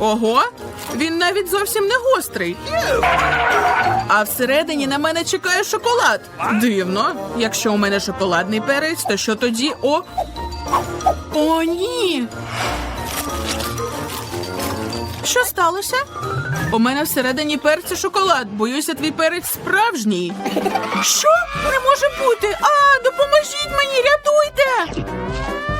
Ого, він навіть зовсім не гострий. А всередині на мене чекає шоколад. Дивно. Якщо у мене шоколадний перець, то що тоді? О. О, ні. Що сталося? У мене всередині перцю шоколад. Боюся, твій перець справжній. Що? Не може бути. А, допоможіть мені, рятуйте.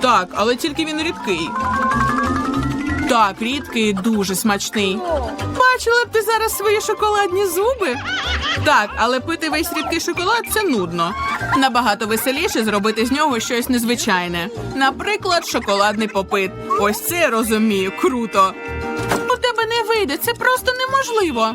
Так, але тільки він рідкий. Так, рідкий і дуже смачний. Бачила б ти зараз свої шоколадні зуби? Так, але пити весь рідкий шоколад це нудно. Набагато веселіше зробити з нього щось незвичайне. Наприклад, шоколадний попит. Ось це я розумію, круто. У тебе не вийде, це просто неможливо.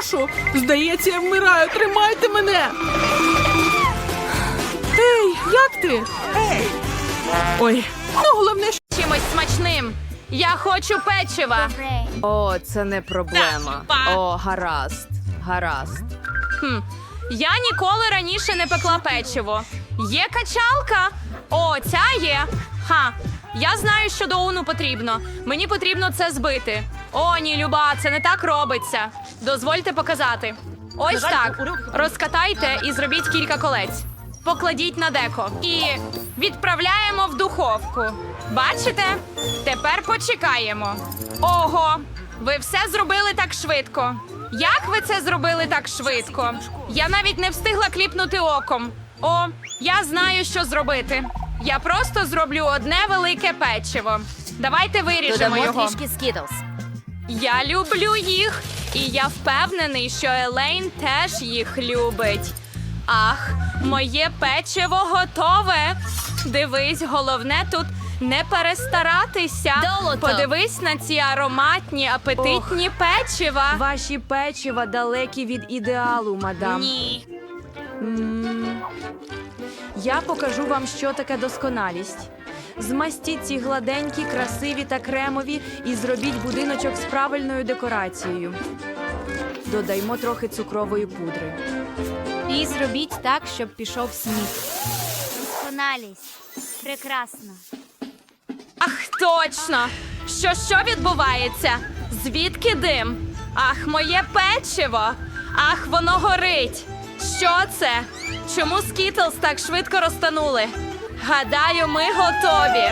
Йди. Здається, я вмираю. Тримайте мене. Ей, як ти? Ой, ну головне, що чимось смачним. Я хочу печива. О, це не проблема. О, гаразд, гаразд. Хм. Я ніколи раніше не пекла печиво. Є качалка? О, ця є. Ха. Я знаю, що до уну потрібно. Мені потрібно це збити. О, ні, Люба, це не так робиться. Дозвольте показати. Ось так. Розкатайте і зробіть кілька колець. Покладіть на деко і відправляємо в духовку. Бачите? Тепер почекаємо. Ого, ви все зробили так швидко. Як ви це зробили так швидко? Я навіть не встигла кліпнути оком. О, я знаю, що зробити. Я просто зроблю одне велике печиво. Давайте виріжемо Додамо його. трішки скітлс. Я люблю їх, і я впевнений, що Елейн теж їх любить. Ах, моє печиво готове. Дивись, головне тут не перестаратися. Долото. Подивись на ці ароматні, апетитні печива. Ваші печива далекі від ідеалу, мадам. Ні. М, Я покажу вам, що таке досконалість. Змастіть ці гладенькі, красиві та кремові і зробіть будиночок з правильною декорацією. Додаймо трохи цукрової пудри. І зробіть так, щоб пішов сніг. Досконалість. Прекрасно. Ах, точно! Що що відбувається? Звідки дим? Ах, моє печиво! Ах, воно горить! Що це? Чому скітлс так швидко розтанули? Гадаю, ми готові.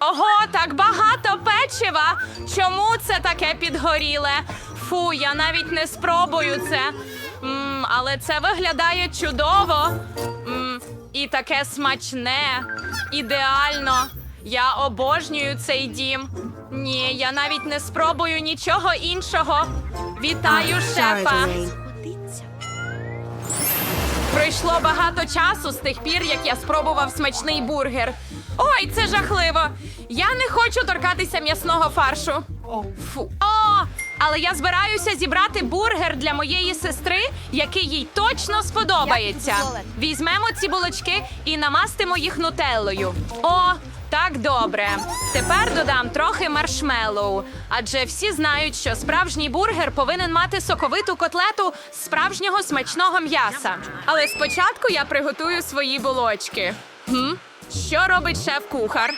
Ого, так багато печива. Чому це таке підгоріле? Фу, я навіть не спробую це. м але це виглядає чудово. м і таке смачне. Ідеально. Я обожнюю цей дім. Ні, я навіть не спробую нічого іншого. Вітаю, шефа. Пройшло багато часу з тих пір, як я спробував смачний бургер. Ой, це жахливо. Я не хочу торкатися м'ясного фаршу. Фу. О, але я збираюся зібрати бургер для моєї сестри, який їй точно сподобається. Візьмемо ці булочки і намастимо їх нутеллою. О, так добре. Тепер додам трохи маршмеллоу, адже всі знають, що справжній бургер повинен мати соковиту котлету з справжнього смачного м'яса. Але спочатку я приготую свої булочки. Хм? Що робить шеф-кухар?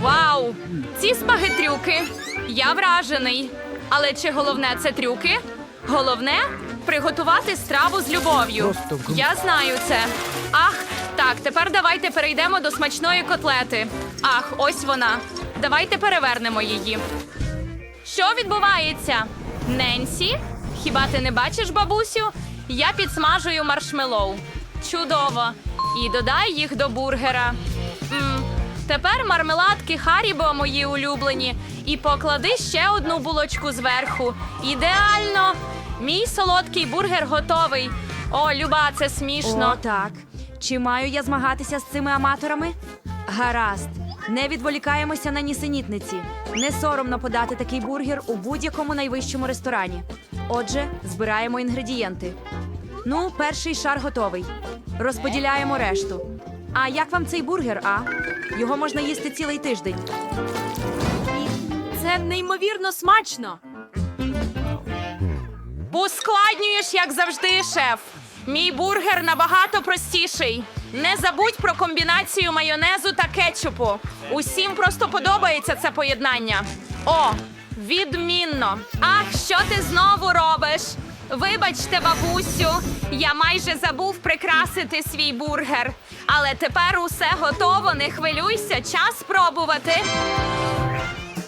Вау! Ці спагетрюки! Я вражений. Але чи головне це трюки? Головне приготувати страву з любов'ю. Я знаю це. Ах, так, тепер давайте перейдемо до смачної котлети. Ах, ось вона. Давайте перевернемо її. Що відбувається? Ненсі? Хіба ти не бачиш, бабусю? Я підсмажую маршмеллоу. Чудово. І додай їх до бургера. м Тепер мармеладки Харібо мої улюблені. І поклади ще одну булочку зверху. Ідеально! Мій солодкий бургер готовий. О, Люба, це смішно. О, так. Чи маю я змагатися з цими аматорами? Гаразд. Не відволікаємося на нісенітниці. Не соромно подати такий бургер у будь-якому найвищому ресторані. Отже, збираємо інгредієнти. Ну, перший шар готовий. Розподіляємо решту. А як вам цей бургер, а? Його можна їсти цілий тиждень. Це неймовірно смачно. Ускладнюєш, як завжди, шеф. Мій бургер набагато простіший. Не забудь про комбінацію майонезу та кетчупу. Усім просто подобається це поєднання. О, відмінно. Ах, що ти знову робиш? Вибачте, бабусю, я майже забув прикрасити свій бургер. Але тепер усе готово, не хвилюйся, час спробувати.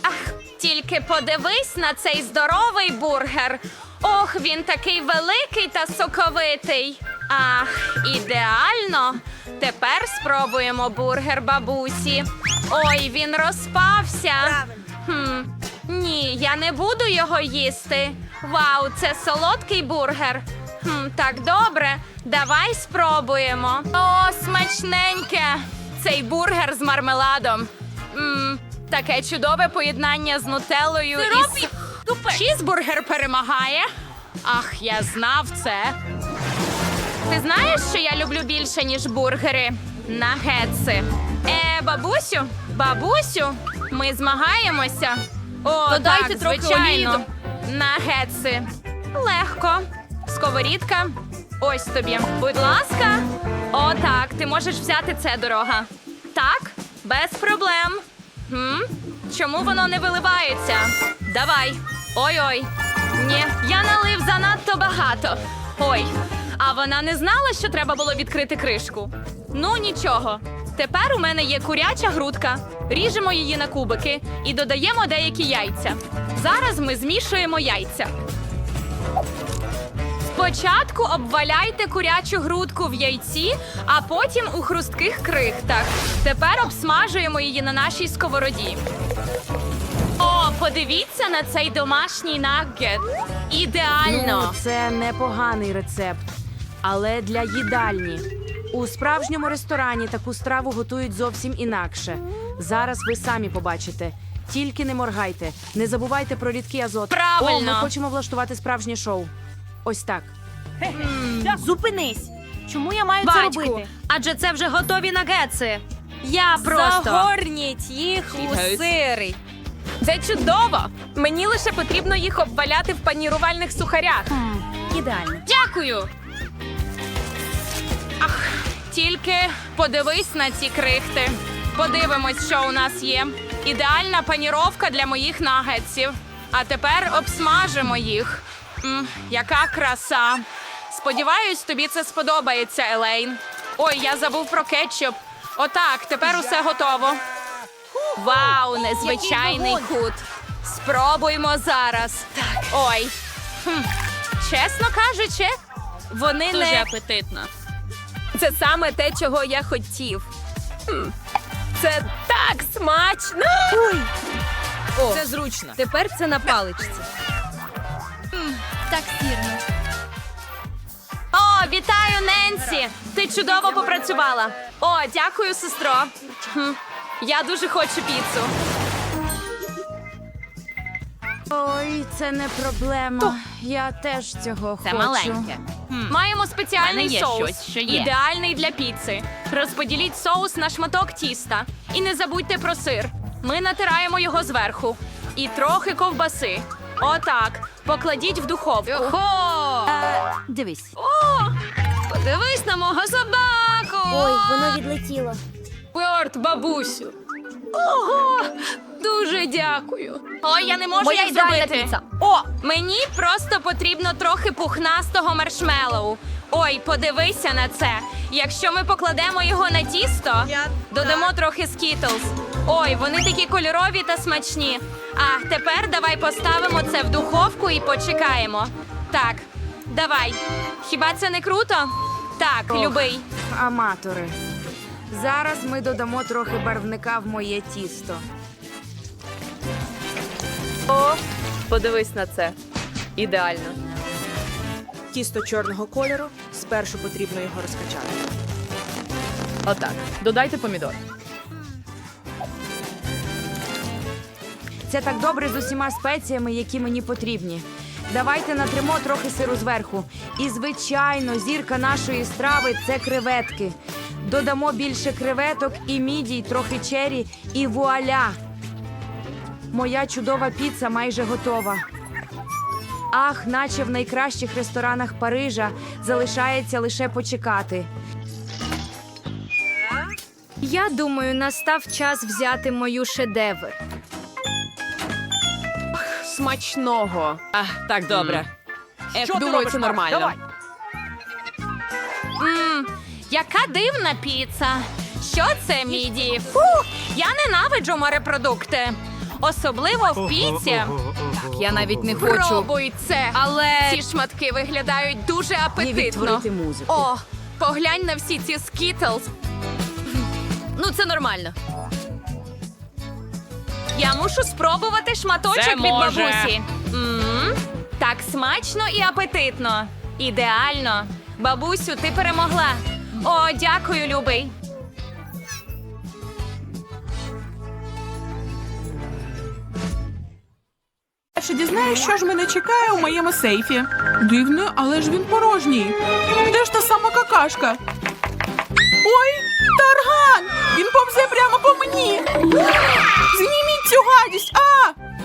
Ах, тільки подивись на цей здоровий бургер. Ох, він такий великий та соковитий. Ах, ідеально. Тепер спробуємо бургер бабусі. Ой, він розпався. Хм, ні, я не буду його їсти. Вау, це солодкий бургер. Хм, так добре, давай спробуємо. О, смачненьке! Цей бургер з мармеладом. М, таке чудове поєднання з нутеллою і з... Чізбургер перемагає. Ах, я знав це. Ти знаєш, що я люблю більше, ніж бургери? Нагетси. Е, бабусю, бабусю, ми змагаємося. О, Додайте так, трохи звичайно. олії Нагетси. Легко. Сковорідка. Ось тобі. Будь ласка. О, так, ти можеш взяти це дорога. Так, без проблем. М? Чому воно не виливається? Давай. Ой-ой. Ні, я налив занадто багато. Ой, а вона не знала, що треба було відкрити кришку. Ну нічого. Тепер у мене є куряча грудка. Ріжемо її на кубики і додаємо деякі яйця. Зараз ми змішуємо яйця. Спочатку обваляйте курячу грудку в яйці, а потім у хрустких крихтах. Тепер обсмажуємо її на нашій сковороді. Подивіться на цей домашній наггет. Ідеально. Ну, це непоганий рецепт, але для їдальні. У справжньому ресторані таку страву готують зовсім інакше. Зараз ви самі побачите. Тільки не моргайте, не забувайте про рідкий азот. Правильно. О, ми хочемо влаштувати справжнє шоу. Ось так. Зупинись. Чому я маю це Батьку, робити? адже це вже готові нагетси. Я просто Загорніть їх у сири. Це чудово. Мені лише потрібно їх обваляти в панірувальних сухарях. Ідеально. Дякую. Ах, тільки подивись на ці крихти. Подивимось, що у нас є. Ідеальна паніровка для моїх нагетсів. А тепер обсмажимо їх. М, яка краса. Сподіваюсь, тобі це сподобається, Елейн. Ой, я забув про кетчуп. Отак, тепер усе готово. Вау, незвичайний кут. Спробуймо зараз. Так. Ой. Хм. Чесно кажучи, вони не апетитно. це саме те, чого я хотів. Хм. Це так смачно. О, це зручно. Тепер це на паличці. Так сірно. О, вітаю, Ненсі! Ти чудово попрацювала. О, дякую, сестро. Хм. Я дуже хочу піцу. Ой, це не проблема. Я теж цього Це хочу. маленьке. Маємо спеціальний мене є соус, щось, що є. ідеальний для піци. Розподіліть соус на шматок тіста. І не забудьте про сир. Ми натираємо його зверху. І трохи ковбаси. Отак. Покладіть в духовку. Дивись. О, подивись на мого собаку. Ой, воно відлетіло. Порт, бабусю. Ого, дуже дякую. Ой, я не можу Моя їх ідеальна зробити. піца. О, мені просто потрібно трохи пухнастого маршмеллоу. Ой, подивися на це. Якщо ми покладемо його на тісто, додамо трохи скітлз. Ой, вони такі кольорові та смачні. А тепер давай поставимо це в духовку і почекаємо. Так, давай. Хіба це не круто? Так, Ох. любий. Аматори. Зараз ми додамо трохи барвника в моє тісто. О, подивись на це. Ідеально. Тісто чорного кольору. Спершу потрібно його розкачати. Отак. Додайте помідор. Це так добре з усіма спеціями, які мені потрібні. Давайте натримо трохи сиру зверху. І, звичайно, зірка нашої страви це креветки. Додамо більше креветок і мідій, трохи чері, і вуаля! Моя чудова піца майже готова. Ах, наче в найкращих ресторанах Парижа залишається лише почекати. Я думаю, настав час взяти мою шедевр. Смачного. А, так, добре. Е, думаю, це нормально. Мм, яка дивна піца. Що це, міді? Фу, я ненавиджу морепродукти. Особливо в піці. Я навіть не хочу. Пробуй це. Але Ці шматки виглядають дуже апетитно. музику. О, поглянь на всі ці скітлз. Ну, це нормально. Я мушу спробувати шматочок Це від може. бабусі. м так смачно і апетитно. Ідеально. Бабусю, ти перемогла. О, дякую, любий. Ще дізнаюсь, що ж мене чекає у моєму сейфі. Дивно, але ж він порожній. Де ж та сама какашка? Ой, тарган! Він повзе прямо по мені. Зніміть цю гадість! А!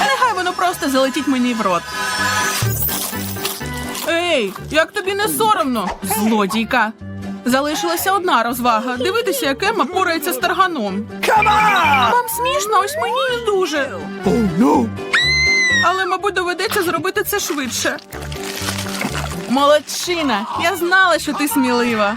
Нехай воно просто залетить мені в рот. Ей, як тобі не соромно? Злодійка. Залишилася одна розвага. Дивитися, як Емма порається з тарганом. Вам смішно, ось мені не дуже. Але, мабуть, доведеться зробити це швидше. Молодчина! Я знала, що ти смілива.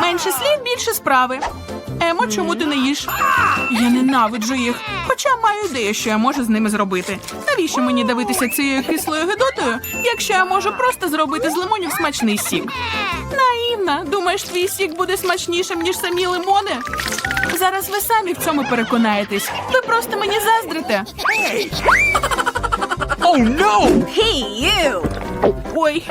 Менше слів, більше справи. Емо, чому ти не їш? Я ненавиджу їх, хоча маю ідею, що я можу з ними зробити. Навіщо мені дивитися цією кислою гидотою, якщо я можу просто зробити з лимонів смачний сік? Наївна, думаєш, твій сік буде смачнішим, ніж самі лимони? Зараз ви самі в цьому переконаєтесь. Ви просто мені заздрите. Ой,